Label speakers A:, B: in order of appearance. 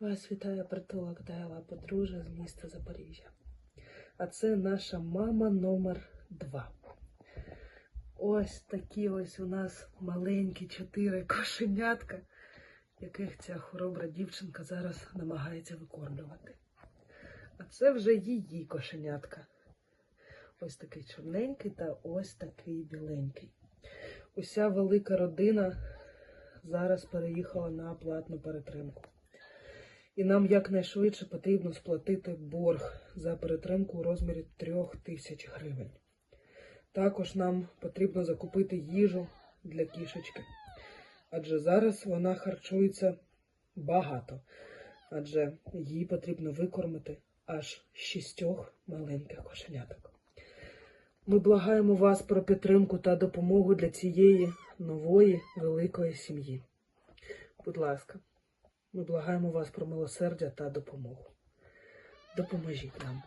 A: Вас вітає притулок Дайла Подружжя з міста Запоріжжя. А це наша мама номер 2 Ось такі ось у нас маленькі чотири кошенятка, яких ця хоробра дівчинка зараз намагається викормлювати. А це вже її кошенятка. Ось такий чорненький та ось такий біленький. Уся велика родина зараз переїхала на платну перетримку. І нам якнайшвидше потрібно сплатити борг за перетримку у розмірі трьох тисяч гривень. Також нам потрібно закупити їжу для кішечки, адже зараз вона харчується багато, адже їй потрібно викормити аж шістьох маленьких кошеняток. Ми благаємо вас про підтримку та допомогу для цієї нової великої сім'ї. Будь ласка, ми благаємо вас про милосердя та допомогу. Допоможіть нам.